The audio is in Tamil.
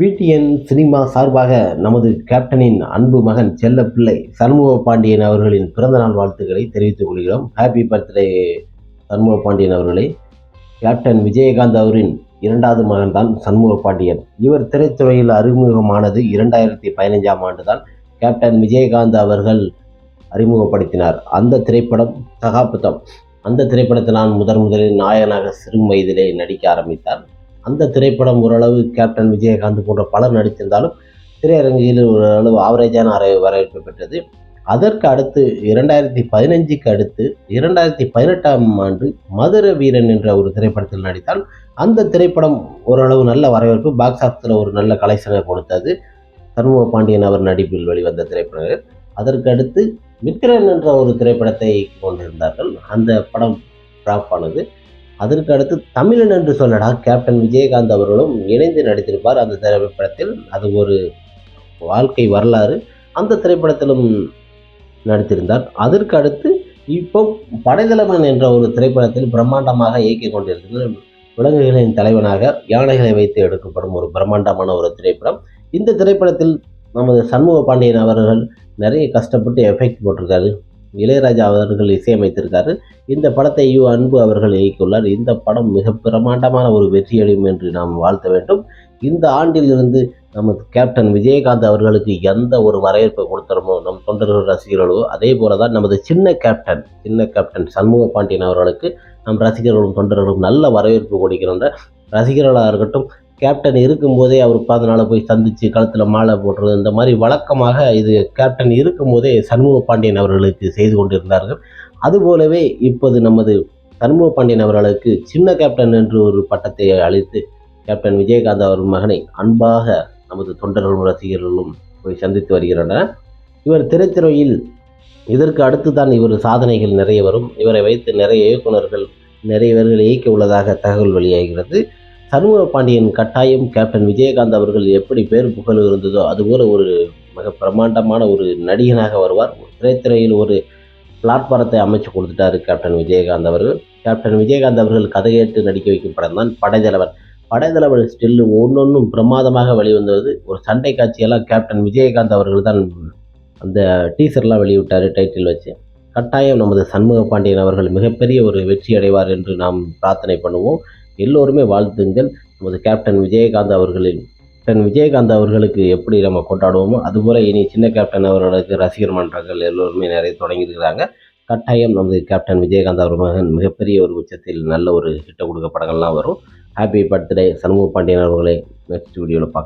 பிடிஎன் சினிமா சார்பாக நமது கேப்டனின் அன்பு மகன் செல்லப்பிள்ளை சண்முக பாண்டியன் அவர்களின் பிறந்தநாள் வாழ்த்துக்களை தெரிவித்துக் கொள்கிறோம். ஹாப்பி பர்த்டே சண்முக பாண்டியன் அவர்களை. கேப்டன் விஜயகாந்த் அவரின் இரண்டாவது மகன் தான் சண்முக பாண்டியன் இவர் திரைத்துறையில் அறிமுகமானது இரண்டாயிரத்தி பதினைஞ்சாம் ஆண்டு தான் கேப்டன் விஜயகாந்த் அவர்கள் அறிமுகப்படுத்தினார். அந்த திரைப்படம் சகாப்தம் அந்த திரைப்படத்தில் நான் முதன் முதலில் நாயகனாக சிறு வயதிலே நடிக்க ஆரம்பித்தார். அந்த திரைப்படம் ஓரளவு கேப்டன் விஜயகாந்த் போன்ற பலர் நடித்திருந்தாலும் திரையரங்கில் ஓரளவு ஆவரேஜான அரை வரவேற்பு பெற்றது. அதற்கு அடுத்து இரண்டாயிரத்தி பதினஞ்சுக்கு அடுத்து இரண்டாயிரத்தி பதினெட்டாம் ஆண்டு மதுர வீரன் என்ற ஒரு திரைப்படத்தில் நடித்தால் அந்த திரைப்படம் ஓரளவு நல்ல வரவேற்பு பாக்ஸ் ஆஃபீஸில் ஒரு நல்ல கலெக்ஷனை கொடுத்தது. சண்முக பாண்டியன் அவர் நடிப்பில் வெளிவந்த திரைப்படங்கள் அதற்கு அடுத்து விக்ரன் என்ற ஒரு திரைப்படத்தை கொண்டிருந்தார்கள். அந்த படம் ட்ராப் ஆனது. அதற்கு அடுத்து தமிழன் என்று சொல்லடா கேப்டன் விஜயகாந்த் அவர்களும் இணைந்து நடித்திருப்பார் அந்த திரைப்படத்தில். அது ஒரு வாழ்க்கை வரலாறு. அந்த திரைப்படத்திலும் நடித்திருந்தார். அதற்கு அடுத்து இப்போ படைதளவன் என்ற ஒரு திரைப்படத்தில் பிரம்மாண்டமாக இயக்கிக் கொண்டிருக்கிறது விலங்குகளின் தலைவனாக யானைகளை வைத்து எடுக்கப்படும் ஒரு பிரம்மாண்டமான ஒரு திரைப்படம். இந்த திரைப்படத்தில் நமது சண்முக பாண்டியன் அவர்கள் நிறைய கஷ்டப்பட்டு எஃபெக்ட் போட்டிருக்காரு. இளையராஜா அவர்கள் இசையமைத்திருக்காரு. இந்த படத்தை யு. அன்பு அவர்கள் இயக்கியுள்ளார். இந்த படம் மிக பிரமாண்டமான ஒரு வெற்றியடையும் என்று நாம் வாழ்த்த வேண்டும். இந்த ஆண்டிலிருந்து நமது கேப்டன் விஜயகாந்த் அவர்களுக்கு எந்த ஒரு வரவேற்பை கொடுத்துறோமோ நம் தொண்டர்கள் ரசிகர்களோ அதே போல தான் நமது சின்ன கேப்டன் சின்ன கேப்டன் சண்முக பாண்டியன் அவர்களுக்கு நம் ரசிகர்களும் தொண்டர்களும் நல்ல வரவேற்பு கொடுக்கின்ற ரசிகர்களாக இருக்கட்டும் கேப்டன் இருக்கும்போதே அவர் பதினால போய் சந்தித்து கழுத்தில் மாலை போடுறது இந்த மாதிரி வழக்கமாக இது கேப்டன் இருக்கும்போதே சண்முக பாண்டியன் அவர்களுக்கு செய்து கொண்டிருந்தார்கள். அதுபோலவே இப்போது நமது சண்முக பாண்டியன் அவர்களுக்கு சின்ன கேப்டன் என்று ஒரு பட்டத்தை அளித்து கேப்டன் விஜயகாந்த் அவர் மகனை அன்பாக நமது தொண்டர்களும் ரசிகர்களும் போய் சந்தித்து வருகின்றனர். இவர் திரைத்துறையில் இதற்கு அடுத்து தான் இவர் சாதனைகள் நிறைய வரும். இவரை வைத்து நிறைய இயக்குநர்கள் நிறைய பேர்கள் இயக்க உள்ளதாக தகவல் வெளியாகிறது. சண்முக பாண்டியன் கட்டாயம் கேப்டன் விஜயகாந்த் அவர்கள் எப்படி பேர் புகழ் இருந்ததோ அதுபோல ஒரு மிக பிரம்மாண்டமான ஒரு நடிகனாக வருவார். திரைத்துறையில் ஒரு பிளாட்பாரத்தை அமைச்சு கொடுத்துட்டாரு கேப்டன் விஜயகாந்த் அவர்கள். கேப்டன் விஜயகாந்த் அவர்கள் கதையேற்று நடிக்க வைக்கும் படம் தான் படைத்தலைவன் படைத்தலைவன் ஸ்டில்லு ஒன்றொன்றும் பிரமாதமாக வெளிவந்தது. ஒரு சண்டை காட்சியெல்லாம் கேப்டன் விஜயகாந்த் அவர்கள் தான் அந்த டீசர்லாம் வெளியிட்டார் டைட்டில் வச்சு. கட்டாயம் நமது சண்முக பாண்டியன் அவர்கள் மிகப்பெரிய ஒரு வெற்றி அடைவார் என்று நாம் பிரார்த்தனை பண்ணுவோம். எல்லோருமே வாழ்த்துங்கள். நமது கேப்டன் விஜயகாந்த் அவர்களின் கேப்டன் விஜயகாந்த் அவர்களுக்கு எப்படி நம்ம கொண்டாடுவோமோ அதுபோல் இனி சின்ன கேப்டன் அவர்களுக்கு ரசிகர் மன்றங்கள் எல்லோருமே நிறைய தொடங்கியிருக்கிறாங்க. கட்டாயம் நமது கேப்டன் விஜயகாந்த் அவர் மகன் மிகப்பெரிய ஒரு உச்சத்தில் நல்ல ஒரு ஹிட்டை கொடுக்க படங்கள்லாம் வரும். ஹாப்பி பர்த்டே சண்முக பாண்டியன் அவர்களை நெக்ஸ்ட் வீடியோவில் பார்க்கலாம்.